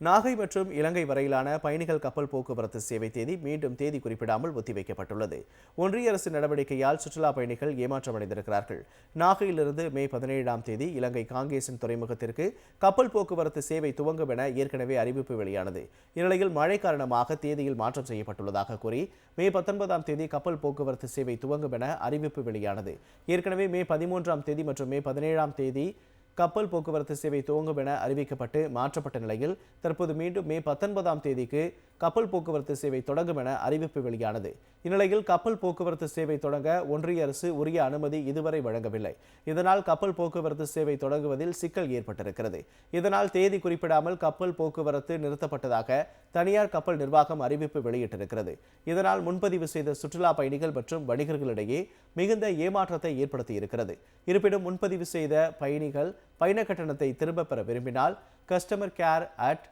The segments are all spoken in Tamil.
நாகை மற்றும் இலங்கை வரையிலான பயணிகள் கப்பல் போக்குவரத்து சேவை தேதி மீண்டும் தேதி குறிப்பிடாமல் ஒத்திவைக்கப்பட்டுள்ளது. ஒன்றிய அரசு நடவடிக்கையால் சுற்றுலா பயணிகள் ஏமாற்றமடைந்திருக்கிறார்கள். நாகையிலிருந்து மே பதினேழாம் தேதி இலங்கை காங்கேசன் துறைமுகத்திற்கு கப்பல் போக்குவரத்து சேவை துவங்கும் என ஏற்கனவே அறிவிப்பு வெளியானது. இந்நிலையில் மழை காரணமாக தேதியில் மாற்றம் செய்யப்பட்டுள்ளதாக கூறி மே பத்தொன்பதாம் தேதி கப்பல் போக்குவரத்து சேவை துவங்கும் என அறிவிப்பு வெளியானது. ஏற்கனவே மே பதிமூன்றாம் தேதி மற்றும் மே பதினேழாம் தேதி கப்பல் போக்குவரத்து சேவை துவங்கும் என அறிவிக்கப்பட்டு மாற்றப்பட்ட நிலையில் தற்போது மீண்டும் மே பத்தொன்பதாம் தேதிக்கு கப்பல் போக்குவரத்து சேவை தொடங்கும் என அறிவிப்பு வெளியானது. இந்நிலையில் கப்பல் போக்குவரத்து சேவை தொடங்க ஒன்றிய அரசு உரிய அனுமதி இதுவரை வழங்கவில்லை. இதனால் கப்பல் போக்குவரத்து சேவை தொடங்குவதில் சிக்கல் ஏற்பட்டிருக்கிறது. இதனால் தேதி குறிப்பிடாமல் கப்பல் போக்குவரத்து நிறுத்தப்பட்டதாக தனியார் கப்பல் நிர்வாகம் அறிவிப்பு வெளியிட்டிருக்கிறது. இதனால் முன்பதிவு செய்த சுற்றுலா பயணிகள் மற்றும் வணிகர்களிடையே மிகுந்த ஏமாற்றத்தை ஏற்படுத்தியிருக்கிறது. இருப்பினும் முன்பதிவு செய்த பயணிகள் பயண கட்டணத்தை திரும்பப் பெற விரும்பினால் customer care at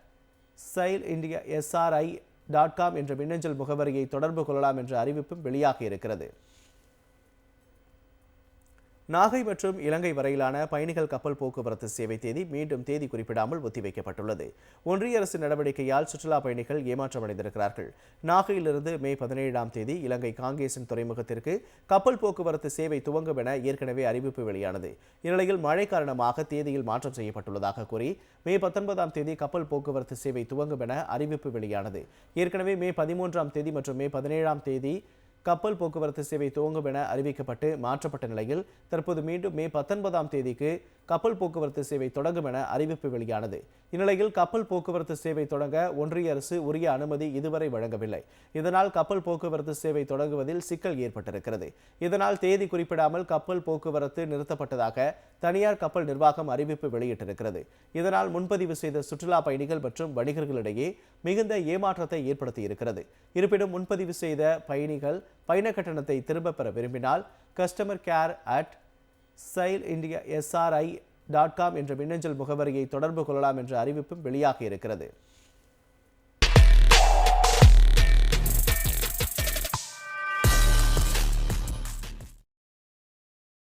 sail India SRI dot com என்ற மின்னஞ்சல் முகவரியை தொடர்பு கொள்ளலாம் என்ற அறிவிப்பும் வெளியாகி இருக்கிறது. நாகை மற்றும் இலங்கை வரையிலான பயணிகள் கப்பல் போக்குவரத்து சேவை தேதி மீண்டும் தேதி குறிப்பிடாமல் ஒத்திவைக்கப்பட்டுள்ளது. ஒன்றிய அரசு நடவடிக்கையால் சுற்றுலா பயணிகள் ஏமாற்றமடைந்திருக்கிறார்கள். நாகையிலிருந்து மே பதினேழாம் தேதி இலங்கை காங்கேசன் துறைமுகத்திற்கு கப்பல் போக்குவரத்து சேவை துவங்கும் என ஏற்கனவே அறிவிப்பு வெளியானது. இந்நிலையில் மழை காரணமாக தேதியில் மாற்றம் செய்யப்பட்டுள்ளதாக கூறி மே பத்தொன்பதாம் தேதி கப்பல் போக்குவரத்து சேவை துவங்கும் என அறிவிப்பு வெளியானது. ஏற்கனவே மே பதிமூன்றாம் தேதி மற்றும் மே பதினேழாம் தேதி கப்பல் போக்குவரத்து சேவை துவங்கும் என அறிவிக்கப்பட்டு மாற்றப்பட்ட நிலையில் தற்போது மீண்டும் மே பத்தொன்பதாம் தேதிக்கு கப்பல் போக்குவரத்து சேவை தொடங்கும் என அறிவிப்பு வெளியானது. இந்நிலையில் கப்பல் போக்குவரத்து சேவை தொடங்க ஒன்றிய அரசு உரிய அனுமதி இதுவரை வழங்கவில்லை. இதனால் கப்பல் போக்குவரத்து சேவை தொடங்குவதில் சிக்கல் ஏற்பட்டிருக்கிறது. இதனால் தேதி குறிப்பிடாமல் கப்பல் போக்குவரத்து நிறுத்தப்பட்டதாக தனியார் கப்பல் நிர்வாகம் அறிவிப்பு வெளியிட்டிருக்கிறது. இதனால் முன்பதிவு செய்த சுற்றுலா பயணிகள் மற்றும் வணிகர்களிடையே மிகுந்த ஏமாற்றத்தை ஏற்படுத்தியிருக்கிறது. இருப்பினும் முன்பதிவு செய்த பயணிகள் பயண கட்டணத்தை திரும்பப் பெற விரும்பினால் customer care at sail India SRI dot com என்ற மின்னஞ்சல் முகவரியை தொடர்பு கொள்ளலாம் என்ற அறிவிப்பும் வெளியாகி இருக்கிறது.